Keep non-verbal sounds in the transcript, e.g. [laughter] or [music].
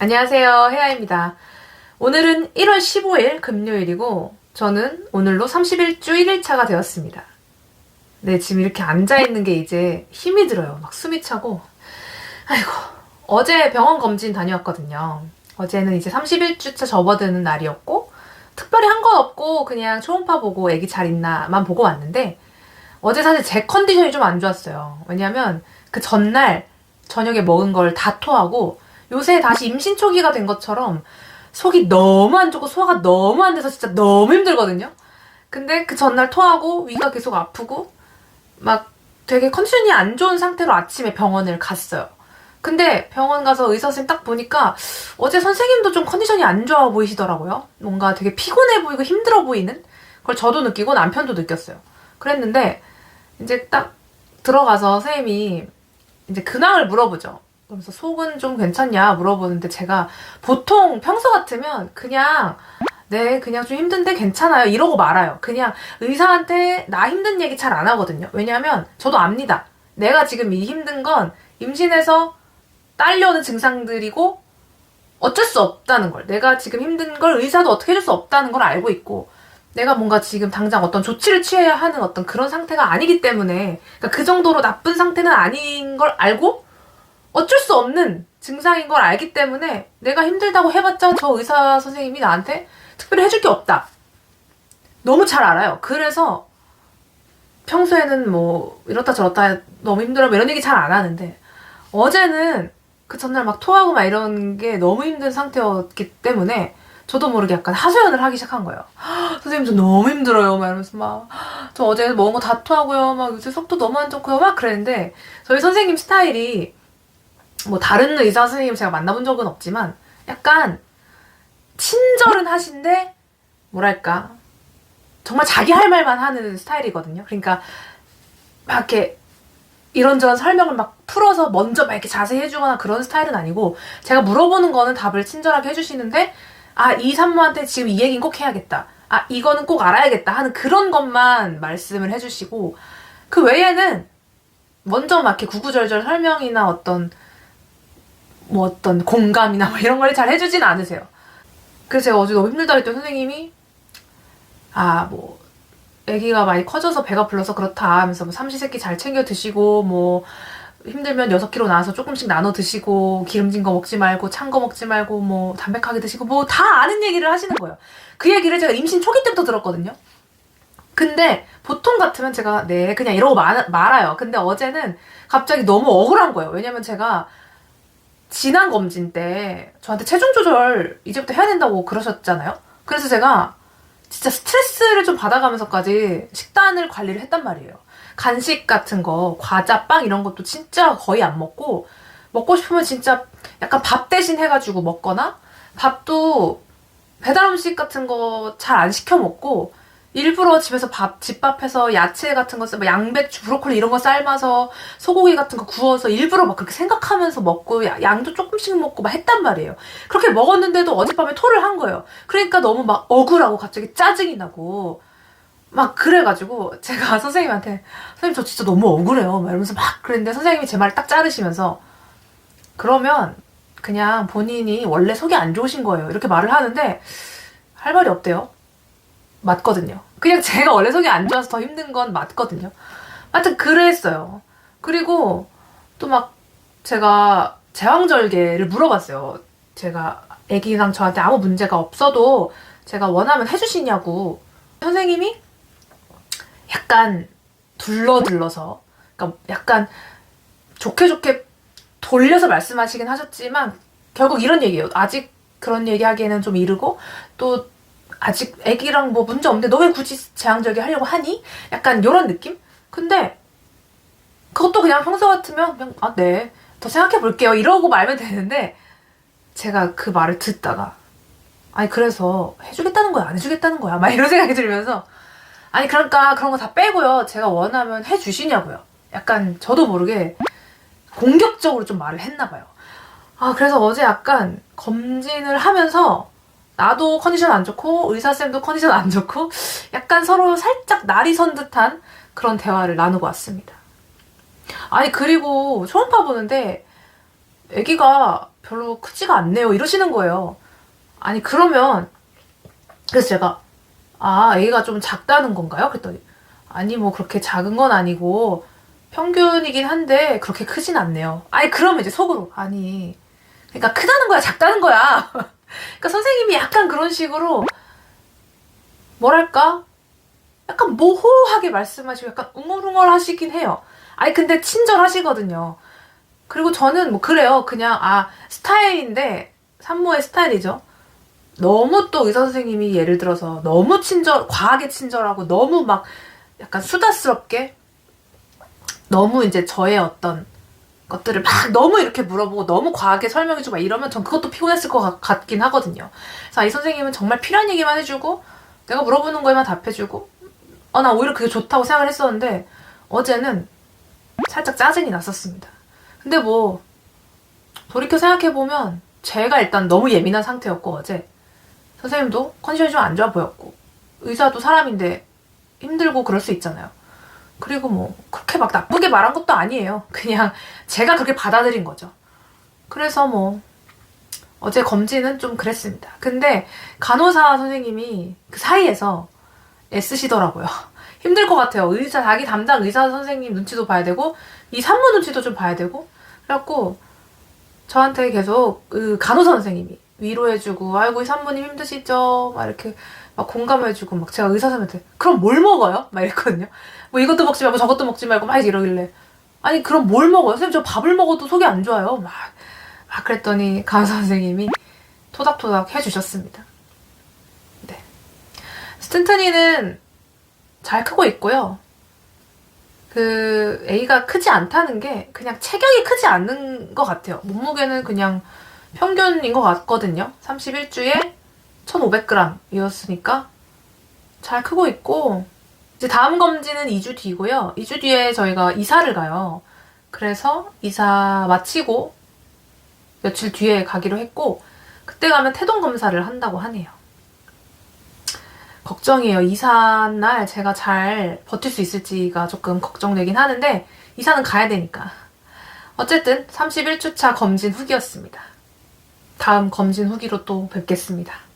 안녕하세요. 혜아입니다. 오늘은 1월 15일 금요일이고, 저는 오늘로 31주 1일차가 되었습니다. 네, 지금 이렇게 앉아있는 게 이제 힘이 들어요. 막 숨이 차고. 아이고, 어제 병원 검진 다녀왔거든요. 어제는 이제 31주차 접어드는 날이었고, 특별히 한 건 없고, 그냥 초음파 보고 애기 잘 있나만 보고 왔는데, 어제 사실 제 컨디션이 좀 안 좋았어요. 왜냐면 그 전날 저녁에 먹은 걸 다 토하고, 요새 다시 임신 초기가 된 것처럼 속이 너무 안 좋고 소화가 너무 안 돼서 진짜 너무 힘들거든요. 근데 그 전날 토하고 위가 계속 아프고 막 되게 컨디션이 안 좋은 상태로 아침에 병원을 갔어요. 근데 병원 가서 의사 선생님 딱 보니까 어제 선생님도 좀 컨디션이 안 좋아 보이시더라고요. 뭔가 되게 피곤해 보이고 힘들어 보이는 걸 저도 느끼고 남편도 느꼈어요. 그랬는데 이제 딱 들어가서 선생님이 이제 근황을 물어보죠. 그러면서 속은 좀 괜찮냐 물어보는데 제가 보통 평소 같으면 그냥 네 그냥 좀 힘든데 괜찮아요 이러고 말아요. 그냥 의사한테 나 힘든 얘기 잘 안 하거든요. 왜냐하면 저도 압니다. 내가 지금 이 힘든 건 임신해서 딸려오는 증상들이고 어쩔 수 없다는 걸 내가 지금 힘든 걸 의사도 어떻게 해줄 수 없다는 걸 알고 있고 내가 뭔가 지금 당장 어떤 조치를 취해야 하는 어떤 그런 상태가 아니기 때문에 그러니까 그 정도로 나쁜 상태는 아닌 걸 알고 어쩔 수 없는 증상인 걸 알기 때문에 내가 힘들다고 해봤자 저 의사 선생님이 나한테 특별히 해줄 게 없다. 너무 잘 알아요. 그래서 평소에는 뭐 이렇다 저렇다 너무 힘들어 뭐 이런 얘기 잘 안 하는데 어제는 그 전날 막 토하고 막 이런 게 너무 힘든 상태였기 때문에 저도 모르게 약간 하소연을 하기 시작한 거예요. 선생님 저 너무 힘들어요. 막 이러면서 막 저 어제 먹은 거 다 토하고요. 막 요새 속도 너무 안 좋고요. 막 그랬는데 저희 선생님 스타일이 뭐 다른 의사 선생님 제가 만나본 적은 없지만 약간 친절은 하신데 뭐랄까 정말 자기 할 말만 하는 스타일이거든요. 그러니까 막 이렇게 이런저런 설명을 막 풀어서 먼저 막 이렇게 자세히 해주거나 그런 스타일은 아니고 제가 물어보는 거는 답을 친절하게 해주시는데 아 이 산모한테 지금 이 얘기는 꼭 해야겠다. 아 이거는 꼭 알아야겠다 하는 그런 것만 말씀을 해주시고 그 외에는 먼저 막 이렇게 구구절절 설명이나 어떤 뭐 어떤 공감이나 뭐 이런 걸 잘 해주진 않으세요. 그래서 제가 어제 너무 힘들다 했더니 선생님이 아 뭐 아기가 많이 커져서 배가 불러서 그렇다 하면서 뭐 삼시세끼 잘 챙겨 드시고 뭐 힘들면 6kg 나와서 조금씩 나눠 드시고 기름진 거 먹지 말고 찬 거 먹지 말고 뭐 담백하게 드시고 뭐 다 아는 얘기를 하시는 거예요. 그 얘기를 제가 임신 초기 때부터 들었거든요. 근데 보통 같으면 제가 네 그냥 이러고 말, 말아요. 근데 어제는 갑자기 너무 억울한 거예요. 왜냐면 제가 지난 검진 때 저한테 체중 조절 이제부터 해야 된다고 그러셨잖아요. 그래서 제가 진짜 스트레스를 좀 받아가면서까지 식단을 관리를 했단 말이에요. 간식 같은 거, 과자, 빵 이런 것도 진짜 거의 안 먹고 먹고 싶으면 진짜 약간 밥 대신 해가지고 먹거나 밥도 배달 음식 같은 거 잘 안 시켜 먹고 일부러 집에서 밥, 집밥해서 야채 같은 거, 뭐 양배추, 브로콜리 이런 거 삶아서 소고기 같은 거 구워서 일부러 막 그렇게 생각하면서 먹고 야- 양도 조금씩 먹고 막 했단 말이에요. 그렇게 먹었는데도 어젯밤에 토를 한 거예요. 그러니까 너무 막 억울하고 갑자기 짜증이 나고 막 그래가지고 제가 [laughs] 선생님한테 선생님 저 진짜 너무 억울해요. 막 이러면서 막 그랬는데 선생님이 제 말을 딱 자르시면서 그러면 그냥 본인이 원래 속이 안 좋으신 거예요. 이렇게 말을 하는데 할 말이 없대요. 맞거든요. 그냥 제가 원래 속이 안 좋아서 더 힘든 건 맞거든요. 하여튼 그랬어요. 그리고 또 막 제가 제왕절개를 물어봤어요. 제가 애기랑 저한테 아무 문제가 없어도 제가 원하면 해주시냐고. 선생님이 약간 둘러둘러서, 그러니까 약간 좋게 좋게 돌려서 말씀하시긴 하셨지만 결국 이런 얘기예요. 아직 그런 얘기하기에는 좀 이르고 또 아직 애기랑 뭐 문제 없는데 너 왜 굳이 제왕절개 하려고 하니? 약간 이런 느낌? 근데 그것도 그냥 평소 같으면 그냥 아 네. 더 생각해 볼게요. 이러고 말면 되는데 제가 그 말을 듣다가 아니 그래서 해주겠다는 거야 안 해주겠다는 거야 막 이런 생각이 들면서 아니 그러니까 그런 거 다 빼고요 제가 원하면 해주시냐고요 약간 저도 모르게 공격적으로 좀 말을 했나 봐요 아 그래서 어제 약간 검진을 하면서 나도 컨디션 안 좋고 의사쌤도 컨디션 안 좋고 약간 서로 살짝 날이 선 듯한 그런 대화를 나누고 왔습니다. 아니 그리고 초음 파 보는데 아기가 별로 크지가 않네요. 이러시는 거예요. 아니, 그러면, 그래서 제가, 아, A가 좀 작다는 건가요? 그랬더니, 아니, 뭐 그렇게 작은 건 아니고, 평균이긴 한데, 그렇게 크진 않네요. 아니, 그러면 이제 속으로, 아니, 그러니까 크다는 거야, 작다는 거야. [laughs] 그러니까 선생님이 약간 그런 식으로, 뭐랄까? 약간 모호하게 말씀하시고 약간 웅얼웅얼 하시긴 해요. 아니, 근데 친절하시거든요. 그리고 저는 뭐 그래요. 그냥 아 스타일인데 산모의 스타일이죠. 너무 또 의사 선생님이 예를 들어서 너무 친절 과하게 친절하고 너무 막 약간 수다스럽게 너무 이제 저의 어떤 것들을 막 너무 이렇게 물어보고 너무 과하게 설명해주고 막 이러면 전 그것도 피곤했을 것 같- 같긴 하거든요. 그래서 이 선생님은 정말 필요한 얘기만 해주고 내가 물어보는 거에만 답해주고 어, 나 오히려 그게 좋다고 생각을 했었는데 어제는 살짝 짜증이 났었습니다. 근데 뭐 돌이켜 생각해보면 제가 일단 너무 예민한 상태였고 어제 선생님도 컨디션이 좀 안 좋아 보였고 의사도 사람인데 힘들고 그럴 수 있잖아요. 그리고 뭐 그렇게 막 나쁘게 말한 것도 아니에요. 그냥 제가 그렇게 받아들인 거죠. 그래서 뭐 어제 검진은 좀 그랬습니다. 근데 간호사 선생님이 그 사이에서 애쓰시더라고요. [laughs] 힘들 것 같아요. 의사 자기 담당 의사 선생님 눈치도 봐야 되고 이 산모 눈치도 좀 봐야 되고 그래갖고 저한테 계속 그 간호사 선생님이 위로해주고 아이고 이 산모님 힘드시죠? 막 이렇게 막 공감해주고 막 제가 의사 선생님한테 그럼 뭘 먹어요? 막 이랬거든요. 뭐 이것도 먹지 말고 저것도 먹지 말고 막 이러길래 아니 그럼 뭘 먹어요? 선생님 저 밥을 먹어도 속이 안 좋아요. 막, 막 그랬더니 간호사 선생님이 토닥토닥 해주셨습니다. 네. 스튼트니는 잘 크고 있고요. 그 A가 크지 않다는 게 그냥 체격이 크지 않는 것 같아요. 몸무게는 그냥 평균인 것 같거든요. 31주에 1,500g이었으니까 잘 크고 있고 이제 다음 검진은 2주 뒤고요. 2주 뒤에 저희가 이사를 가요. 그래서 이사 마치고 며칠 뒤에 가기로 했고 그때 가면 태동 검사를 한다고 하네요. 걱정이에요. 이사 날 제가 잘 버틸 수 있을지가 조금 걱정되긴 하는데 이사는 가야 되니까. 어쨌든 31주차 검진 후기였습니다. 다음 검진 후기로 또 뵙겠습니다.